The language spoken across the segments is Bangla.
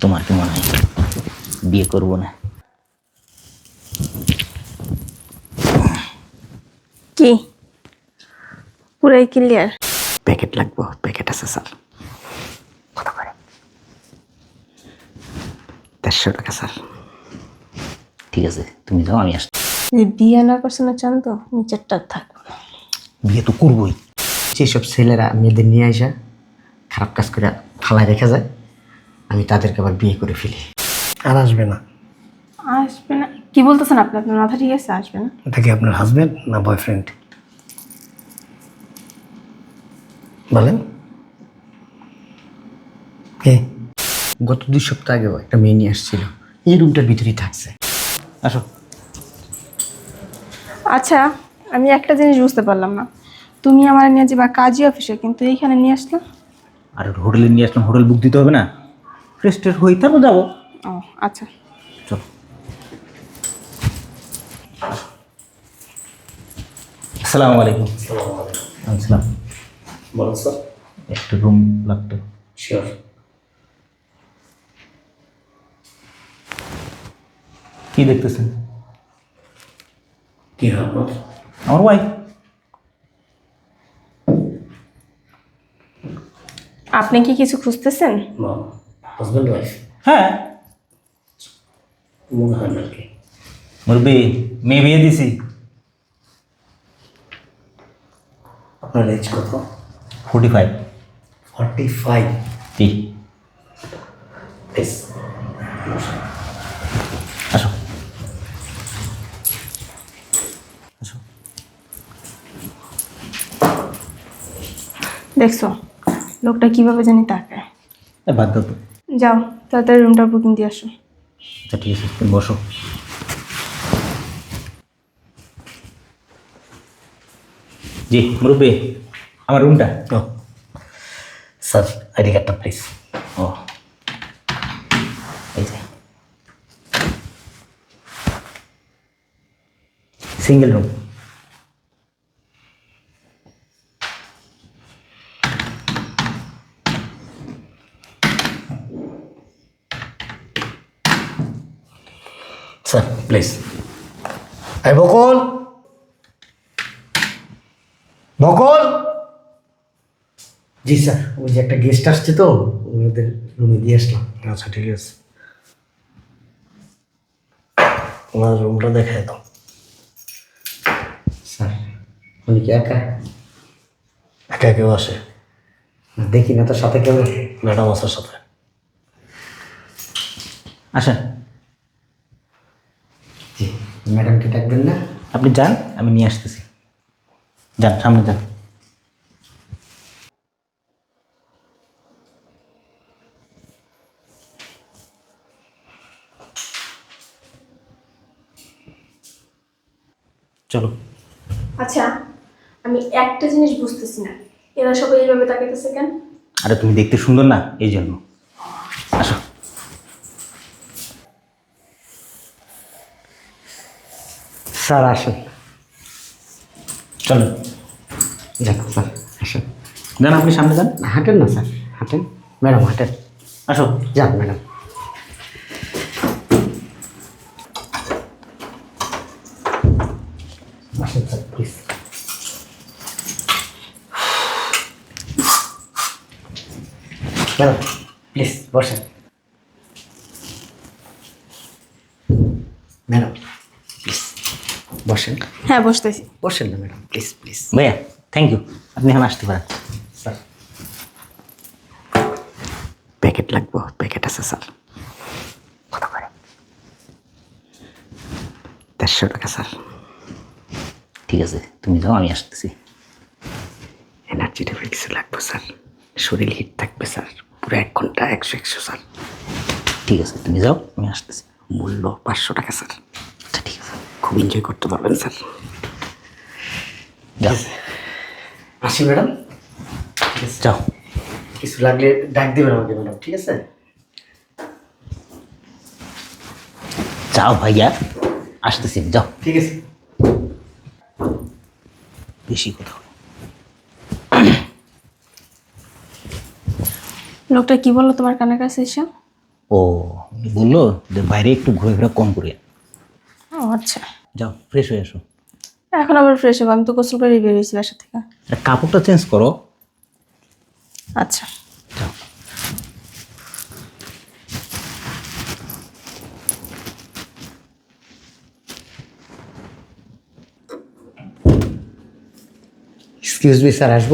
তোমার কি মনে হয় বিয়ে করব না। কি? পুরাই ক্লিয়ার প্যাকেট লাগবো প্যাকেট আছে স্যার। কত করে? দেড়শো টাকা স্যার। ঠিক আছে তুমি যাও আমি আসছি। যদি বিয়ে না করছে না চান তো নিচেরটা থাকব না বিয়ে তো করবোই। যেসব ছেলেরা মেয়েদের নিয়ে আসা খারাপ কাজ করে ফালায় রেখে যায় আমি তাদেরকে আবার বিয়ে করে ফেলি। আর আসবে না। আসবে না। কি বলতেছেন আপনি? আপনার মাথা ঠিক আছে? আসবে না? এটা কি আপনার হাজবেন্ড না বয়ফ্রেন্ড বলেন। কে? গত দুই সপ্তাহ আগেও একটা মেয়ে নিয়ে আসছিল। এই রুমটার ভিতরেই থাকছে। আসো। আচ্ছা আমি একটা জিনিস বুঝতে পারলাম না। তুমি আমার নিয়ে যাবা কাজী অফিসে কিন্তু এইখানে নিয়ে আসলে? আর হোটেলে নিয়ে আসলাম হোটেল বুক দিতে হবে না? ফ্রেশ ট্রেশ হই তারপর যাব। ও আচ্ছা। চলো। আসসালামু আলাইকুম। আসসালাম। বলুন স্যার। একটা রুম লাগতো। শিওর কি দেখতেছেন? কি আপনার? আমার ওয়াইফ আপনি কি কিছু খুঁজতেছেন? না। হাজব্যান্ড ওয়াইফ হ্যাঁ মনে হয় না আর কি মুরবি মেয়ে বিয়ে দিছি আপনার এজ কত ফোর্টি ফাইভ ফর্টি ফাইভ কি প্লিজ আসো আসো দেখছ লোকটা কীভাবে জানি তাকায় এ, বাদ দাও তো যাও তাড়াতাড়ি রুমটা বুকিং দিয়ে আসো। আচ্ছা ঠিক আছে তুমি বসো। জি মুরব্বী আমার রুমটা ও। স্যার আইডি কার্ডটা প্লিজ ও। এই যে। Single room please. এই বকল। বকল। জি স্যার ওই যে একটা গেস্ট আসছে তো ওদের রুমে দিয়ে আসলাম। আচ্ছা ঠিক আছে। ওনার রুমটা দেখায় দাও। স্যার উনি কি একা? একা কেউ আসে? দেখি না তো সাথে কেউ। ম্যাডাম আসার সাথে। আসেন। ম্যাডামকে ডাকবেন না? আপনি যান আমি নিয়ে আসতেছি। যান সামনে যান। চলো। আচ্ছা আমি একটা জিনিস বুঝতেছি না। এরা সবাই এইভাবে তাকাইতেছে কেন? আরে তুমি দেখতে সুন্দর না এই জন্য। আসো। স্যার আসেন। চলো যাক স্যার আসেন। যান আপনি সামনে যান হাঁটেন না স্যার হাঁটেন। ম্যাডাম হাঁটেন। আসো। যান ম্যাডাম। আসেন স্যার প্লিজ ম্যাডাম প্লিজ বসেন ম্যাডাম প্লিজ বসেন। হ্যাঁ বসতেছি। বসেন না ম্যাডাম প্লিজ প্লিজ ভাইয়া থ্যাংক ইউ আপনি এখন আসতে পারেন। স্যার। প্যাকেট লাগবো প্যাকেট আছে স্যার। কত করে? দেড়শো টাকা স্যার। ঠিক আছে তুমি যাও আমি আসতেছি। এনার্জি লেভেল কিছু লাগবে স্যার। শরীর হিট থাকবে স্যার। পুরো এক ঘণ্টা একশো একশো স্যার। ঠিক আছে তুমি যাও আমি আসতেছি। মূল্য পাঁচশো টাকা স্যার। খুব এনজয় করতে পারবেন স্যার। যাও। আসি ম্যাডাম। যাও। কিছু লাগলে ডাক দেবেন আমাকে ম্যাডাম ঠিক আছে? যাও ভাইয়া আসতেছি যাও। ঠিক আছে। বেশি কথা লোকটা কি বলল তোমার কানের কাছে এসে? ও বলল যে বাইরে একটু ঘুরে ঘুরে কম করে ও আচ্ছা যাও ফ্রেশ হয়ে আসো এখন আবার ফ্রেশ হব। আমি তো গোসল করে বেরিয়েছি বাসা থেকে। কাপড়টা চেঞ্জ করো। আচ্ছা। যাও। এক্সকিউজ মি স্যার আসব?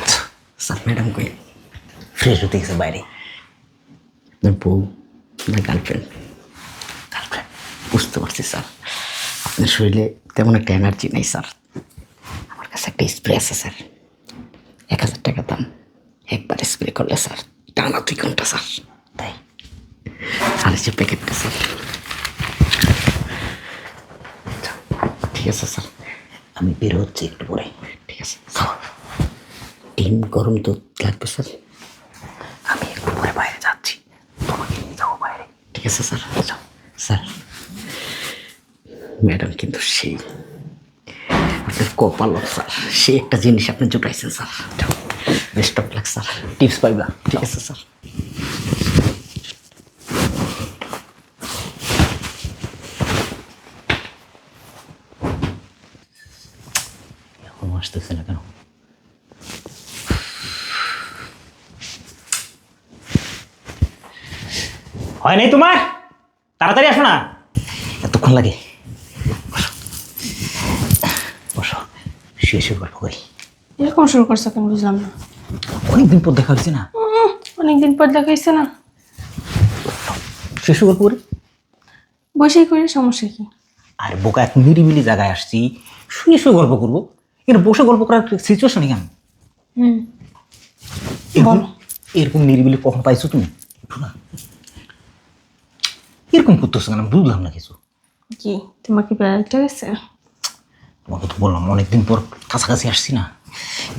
আচ্ছা, স্যার ম্যাডাম কই? ফ্রেশ হতে গেছে বাইরে। বউ না গার্লফ্রেন্ড গার্লফ্রেন্ড বুঝতে পারছি স্যার আপনার শরীরে তেমন একটা এনার্জি নেই স্যার আমার কাছে একটা স্প্রে আছে স্যার এক হাজার টাকা দাম। একবার স্প্রে করলে স্যার টানা দুই ঘণ্টা স্যার তাই। আর যে প্যাকেটটা স্যার ঠিক আছে স্যার আমি বের হচ্ছি একটু পরে। ঠিক আছে স্যার ডিম গরম দুধ লাগবে স্যার আমি একটু পরে বাইরে যাচ্ছি তোমাকে নিয়ে যাব আছে স্যার? স্যার ম্যাডাম কিন্তু সেই আপনার কপাল স্যার সেই একটা জিনিস আপনি জোটাইছেন sir. Best of luck sir. Tips পাইবা? ঠিক আছে স্যার। আসতেছে না কেন? হয় নাই তোমার? তাড়াতাড়ি আসো না। এতক্ষণ লাগে। বসো। শুয়ে শুয়ে গল্প করি। এরকম শুরু করছ কেন বুঝলাম না। অনেকদিন পর দেখা হচ্ছে না। অনেকদিন পর দেখাইছে না। শুয়ে শুয়ে গল্প করি। বসেই করে সমস্যা কি? আর বোকা এক নিরিবিলি জায়গায় আসছি। শুয়ে শুয়ে গল্প করব। কিন্তু বসে গল্প করার সিচুয়েশন কেন হুম। এরকম বলো। এরকম নিরিবিলি কখন পাইছো তুমি? একটু না। এরকম করতেছো কেন? আমি বুঝলাম না কিছু। কি? তোমাকে বেড়াইতে গেছে? তোমাকে তো বললাম অনেকদিন পর কাছাকাছি আসছি না।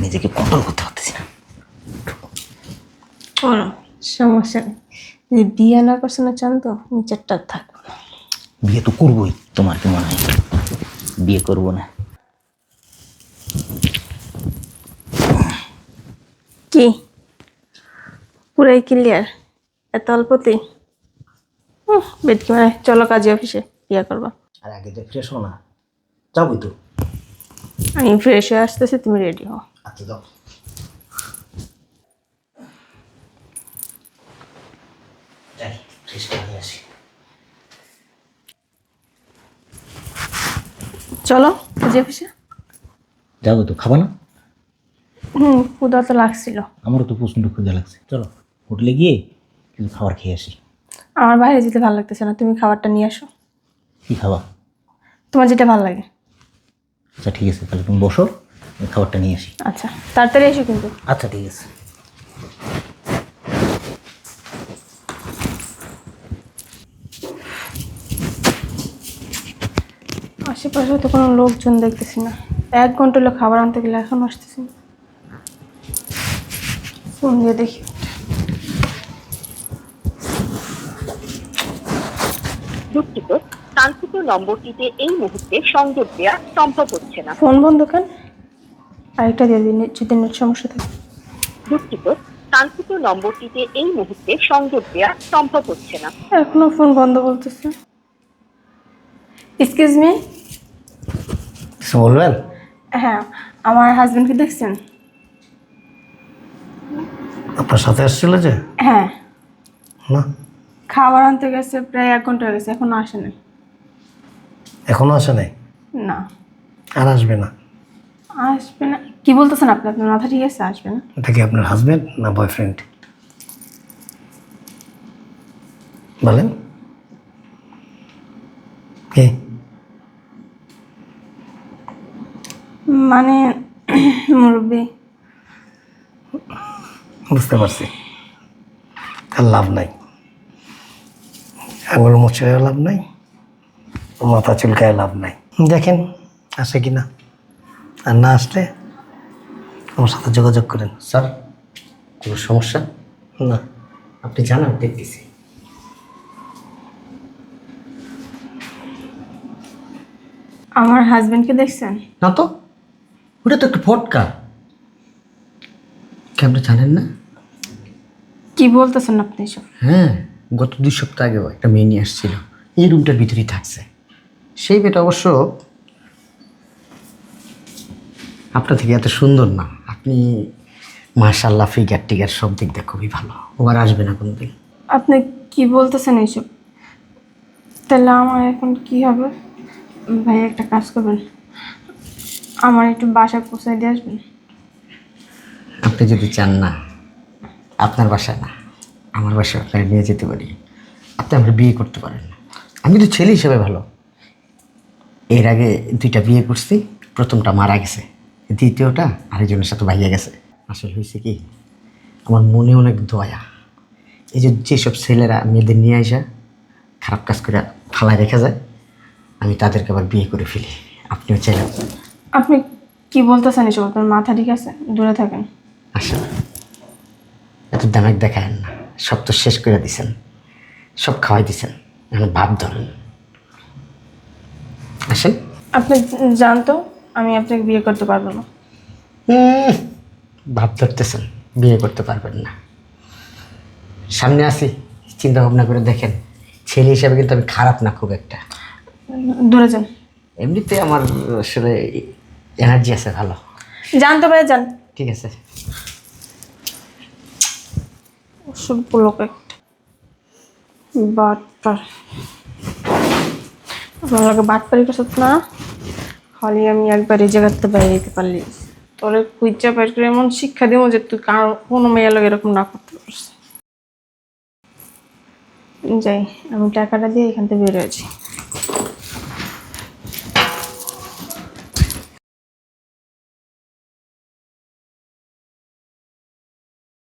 নিজেকে কন্ট্রোল করতে পারতেছি না। কোনো সমস্যা নেই। যদি বিয়ে না করছে না চান তো নিচেরটা থাকব না বিয়ে তো করবোই তোমার কি মনে হয়? বিয়ে করব না। কি? পুরাই ক্লিয়ার এত অল্পতেই? বেটকি মানে চলো কাজে অফিসে বিয়ে করবা। আর আগে তো ফ্রেশ হো না যাবোই তো আমি ফ্রেশ হয়ে আসতেছি তুমি রেডি হও। আচ্ছা যাও। যাই ফ্রেশ হয়ে আসি। চলো কাজে অফিসে। যাব তো খাবা না? হুম ক্ষুদা তো লাগছিল। আমারও তো প্রচণ্ড ক্ষুদা লাগছে। চলো হোটেলে গিয়ে কিছু খাবার খেয়ে আসি। আমার বাইরে যেতে ভালো লাগতেছে না তুমি খাবারটা নিয়ে আসো। কি খাবা? তোমার যেটা ভালো লাগে। আচ্ছা ঠিক আছে তাহলে তুমি বসো আমি খাবারটা নিয়ে আসি। আচ্ছা তাড়াতাড়ি এসো কিন্তু। আচ্ছা ঠিক আছে। আশেপাশে তো কোনো লোকজন দেখতেছি না। এক ঘণ্টা হলো খাবার আনতে গেলে এখন আসতেছি না। ফোন দিয়ে দেখি। দুঃখিত কাঙ্ক্ষিত নম্বরটিতে এই মুহূর্তে সংযোগ দেওয়া সম্ভব হচ্ছে না। ফোন বন্ধ কেন? আরেকটা দিয়ে দিন যদি নেট সমস্যা থাকে। দুঃখিত কাঙ্ক্ষিত নম্বরটিতে এই মুহূর্তে সংযোগ দেওয়া সম্ভব হচ্ছে না। এখনও ফোন বন্ধ বলতেছে। এক্সকিউজ মি কিছু বলবেন হ্যাঁ আমার হাজবেন্ডকে দেখছেন? আপনার সাথে আসছিল যে? হ্যাঁ। না? খাবার আনতে গেছে প্রায় এক ঘণ্টা হয়ে গেছে এখনও আসে নাই। এখনও আসে নাই? না। আর আসবে না? আসবে না। কি বলতেছেন আপনি? আপনার মাথা ঠিক আছে? আসবে না? এটা কি আপনার হাজবেন্ড না বয়ফ্রেন্ড বলেন। কে? মানে মুরব্বী। বুঝতে পারছি। আর লাভ নাই। আঙুল মুছে লাভ নাই মাথা চুলকায় লাভ নাই। দেখেন আসে কি না? আর না আসলে আমার সাথে যোগাযোগ করেন। স্যার কোনো সমস্যা? না। আপনি জানান দেখতেছি। আমার হাজবেন্ডকে দেখছেন? না তো ওটা তো একটা ফটকা। কি আপনি জানেন না? কি বলতেছেন আপনি এসব? হ্যাঁ। গত দুই সপ্তাহ আগেও একটা মেয়ে নিয়ে আসছিল। এই রুমটার ভিতরেই থাকছে। সেই মেয়েটা অবশ্য আপনার থেকে এত সুন্দর না। আপনি মার্শাল্লাহ ফিগার টিগার সব দিক দিয়ে খুবই ভালো। ও আর আসবে না কোনো দিন আপনি কি বলতেছেন এইসব? তাহলে আমার এখন কি হবে? ভাই একটা কাজ করবেন। আমার একটু বাসা পৌঁছায় দিয়ে আসবেন। আপনি যদি চান না আপনার বাসা না। আমার বাসায় আপনাকে নিয়ে যেতে পারি। আপনি আমরা বিয়ে করতে পারেন আমি তো ছেলে হিসেবে ভালো। এর আগে দুইটা বিয়ে করছি প্রথমটা মারা গেছে। দ্বিতীয়টা আরেকজনের সাথে ভাইয়া গেছে। আসলে হয়েছে কি আমার মনে অনেক দয়া। এই যে যেসব ছেলেরা মেয়েদের নিয়ে আসা খারাপ কাজ করে ফালায় রেখে যায় আমি তাদেরকে আবার বিয়ে করে ফেলি। আপনিও চাইলেন আপনি কি বলতেছেন এসব? আপনার মাথা ঠিক আছে? দূরে থাকেন। আসলে এত দামেক দেখায়েন না। সব তো শেষ করে দিছেন। সব খাওয়াই দিছেন। এখন ভাব ধরেন। আসেন। আপনি জানতো আমি আপনাকে বিয়ে করতে পারব না। ভাব ধরতেছেন বিয়ে করতে পারবেন না। সামনে আসি চিন্তা ভাবনা করে দেখেন। ছেলে হিসাবে কিন্তু আমি খারাপ না খুব একটা। দূরে যান। এমনিতে আমার আসলে এনার্জি আছে ভালো। জানতে পারে যান। ঠিক আছে। অসভ্য লোক একটা। বাটপার। আপনার বাটপারি করছত না, খালি আমি একবার এই জায়গাতে বাইরে যেতে পারলি। তোরে কুইচা বের করে এমন শিক্ষা দিব যে তুই কারও, কোনো মেয়ের লোক এরকম না করতে পারছিস যাই, আমি টাকাটা দিয়ে এখান থেকে বেরোয়েছি